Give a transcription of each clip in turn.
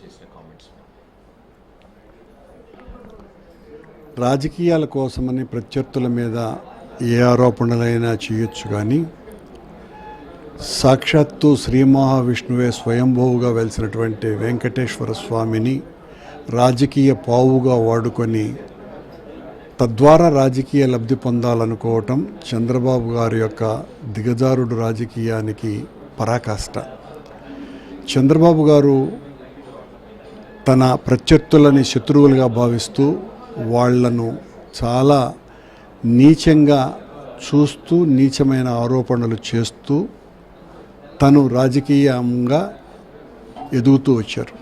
చేసిన కామెంట్స్ రాజకీయాల కోసమని ప్రత్యర్థుల మీద ఏ ఆరోపణలైనా చేయొచ్చు కానీ సాక్షాత్తు శ్రీ మహావిష్ణువే స్వయంభువుగా వెలిసినటువంటి వెంకటేశ్వర స్వామిని రాజకీయ పావుగా వాడుకొని తద్వారా రాజకీయ లబ్ధి పొందాలనుకోవటం చంద్రబాబు గారి యొక్క దిగజారుడు రాజకీయానికి పరాకాష్ట. చంద్రబాబు గారు తన ప్రత్యర్థులని శత్రువులుగా భావిస్తూ వాళ్ళను చాలా నీచంగా చూస్తూ నీచమైన ఆరోపణలు చేస్తూ తను రాజకీయంగా ఎదుగుతూ వచ్చారు.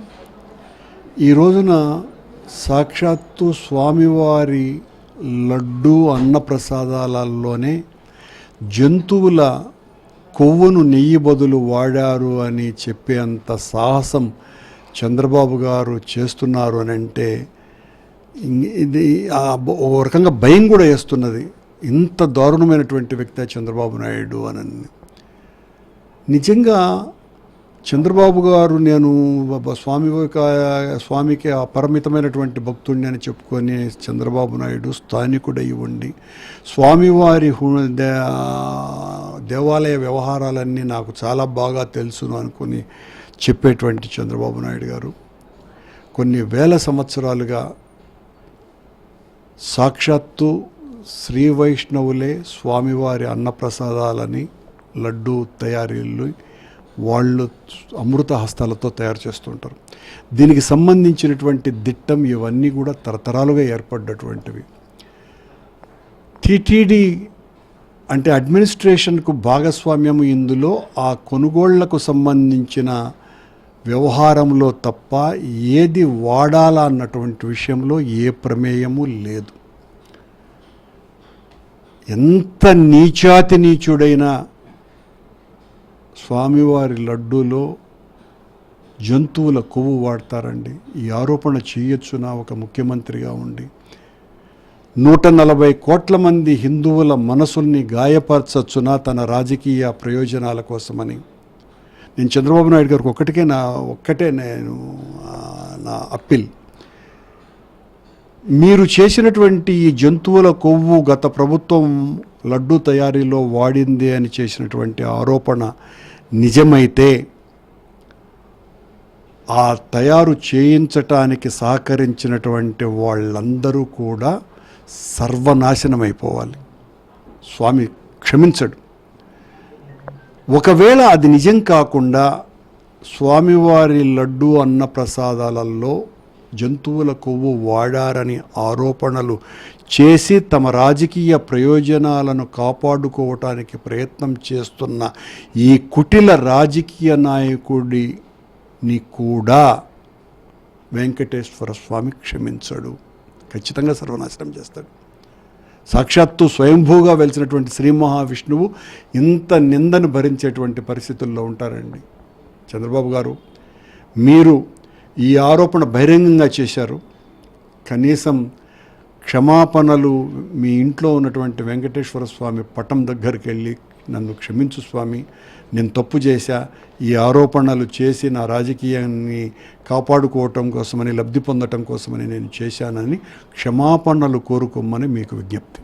ఈ రోజున సాక్షాత్తు స్వామివారి లడ్డు అన్నప్రసాదాలలోనే జంతువుల కొవ్వును నెయ్యి బదులు వాడారు అని చెప్పేంత సాహసం చంద్రబాబు గారు చేస్తున్నారు అని అంటే ఇది ఓ రకంగా భయం కూడా వేస్తున్నది. ఇంత దారుణమైనటువంటి వ్యక్తి చంద్రబాబు నాయుడు అని నిజంగా చంద్రబాబు గారు నేను స్వామి స్వామికి అపరిమితమైనటువంటి భక్తుడిని అని చెప్పుకొని చంద్రబాబు నాయుడు స్థానికుడై ఉండి స్వామివారి హు- దే దేవాలయ వ్యవహారాలన్నీ నాకు చాలా బాగా తెలుసును అనుకుని చెప్పేటువంటి చంద్రబాబు నాయుడు గారు కొన్ని వేల సంవత్సరాలుగా సాక్షాత్తు శ్రీ వైష్ణవులే స్వామివారి అన్నప్రసాదాలని లడ్డు తయారీలు వాళ్ళు అమృత హస్తాలతో తయారు చేస్తుంటారు. దీనికి సంబంధించినటువంటి దిట్టం ఇవన్నీ కూడా తరతరాలుగా ఏర్పడ్డటువంటివి. టీటీడీ అంటే అడ్మినిస్ట్రేషన్కు భాగస్వామ్యం ఇందులో ఆ కొనుగోళ్ళకు సంబంధించిన వ్యవహారంలో తప్ప ఏది వాడాలా అన్నటువంటి విషయంలో ఏ ప్రమేయము లేదు. ఎంత నీచాతి నీచుడైన స్వామివారి లడ్డూలో జంతువుల కొవ్వు వాడతారండి. ఈ ఆరోపణ చేయొచ్చునా ఒక ముఖ్యమంత్రిగా ఉండి? నూట నలభై కోట్ల మంది హిందువుల మనసుల్ని గాయపరచచ్చునా తన రాజకీయ ప్రయోజనాల కోసమని? నేను చంద్రబాబు నాయుడు గారికి ఒక్కటికే నా ఒక్కటే నేను నా అప్పీల్. మీరు చేసినటువంటి ఈ జంతువుల కొవ్వు గత ప్రభుత్వం లడ్డు తయారీలో వాడింది అని చేసినటువంటి ఆరోపణ నిజమైతే ఆ తయారు చేయించటానికి సహకరించినటువంటి వాళ్ళందరూ కూడా సర్వనాశనమైపోవాలి. స్వామి క్షమించడు. ఒకవేళ అది నిజం కాకుండా స్వామివారి లడ్డు అన్న ప్రసాదాలలో జంతువుల కొవ్వు వాడారని ఆరోపణలు చేసి తమ రాజకీయ ప్రయోజనాలను కాపాడుకోవటానికి ప్రయత్నం చేస్తున్న ఈ కుటిల రాజకీయ నాయకుడిని కూడా వెంకటేశ్వర స్వామి క్షమించడు. ఖచ్చితంగా సర్వనాశనం చేస్తాడు. సాక్షాత్తు స్వయంభూగా వెలిసినటువంటి శ్రీ మహావిష్ణువు ఇంత నిందను భరించేటువంటి పరిస్థితుల్లో ఉంటారండి. చంద్రబాబు గారు మీరు ఈ ఆరోపణ బహిరంగంగా చేశారు. కనీసం క్షమాపణలు మీ ఇంట్లో ఉన్నటువంటి వెంకటేశ్వర స్వామి పటం దగ్గరికి వెళ్ళి నన్ను క్షమించు స్వామి. నేను తప్పు చేశా. ఈ ఆరోపణలు చేసి నా రాజకీయాన్ని కాపాడుకోవటం కోసమని లబ్ధి పొందటం కోసమని నేను చేశానని క్షమాపణలు కోరుకోమని మీకు విజ్ఞప్తి.